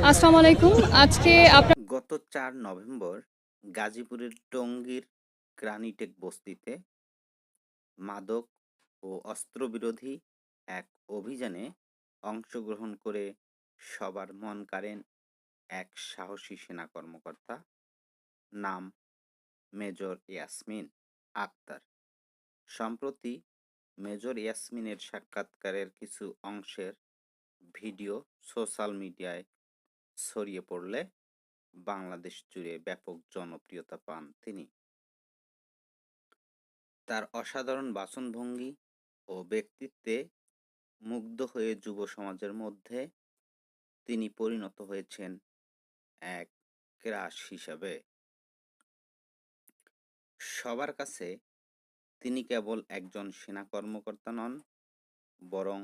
আসসালামু আলাইকুম আজকে আপনার গত চার নভেম্বর গাজীপুরের টঙ্গীর গ্রানিটেক বস্তিতে মাদক ও অস্ত্রবিরোধী এক অভিযানে অংশগ্রহণ করে সবার মন কাড়েন এক সাহসী সেনা কর্মকর্তা নাম মেজর ইয়াসমিন আক্তার। সম্প্রতি মেজর ইয়াসমিনের সাক্ষাৎকারের কিছু অংশের ভিডিও সোশ্যাল মিডিয়ায় ছড়িয়ে পড়লে বাংলাদেশ জুড়ে ব্যাপক জনপ্রিয়তা পান তিনি। তার অসাধারণ বাচনভঙ্গি ও ব্যক্তিত্বে মুগ্ধ হয়ে যুব সমাজের মধ্যে তিনি পরিণত হয়েছেন এক ক্রাশ হিসাবে। সবার কাছে তিনি কেবল একজন সেনা কর্মকর্তা নন, বরং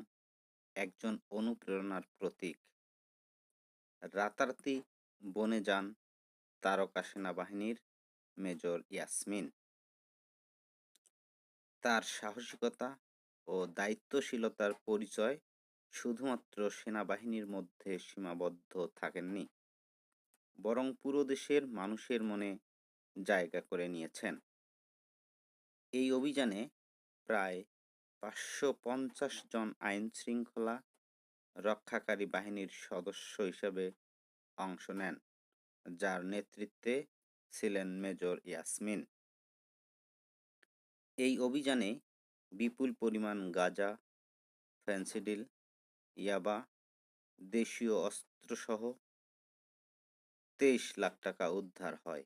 একজন অনুপ্রেরণার প্রতীক। রাতারাতি বনে যান তারকা সেনাবাহিনীর মেজর ইয়াসমিন। তার সাহসিকতা ও দায়িত্বশীলতার পরিচয় শুধুমাত্র সেনাবাহিনীর মধ্যে সীমাবদ্ধ থাকেননি, বরং পুরো দেশের মানুষের মনে জায়গা করে নিয়েছেন। এই অভিযানে প্রায় পাঁচশো পঞ্চাশ জন আইন শৃঙ্খলা রক্ষাকারী বাহিনীর সদস্য হিসেবে অংশ নেন, যার নেতৃত্বে ছিলেন মেজর ইয়াসমিন। এই অভিযানে বিপুল পরিমাণ গাঁজা, ফেন্সিডিল, ইয়াবা, দেশীয় অস্ত্রসহ তেইশ লাখ টাকা উদ্ধার হয়।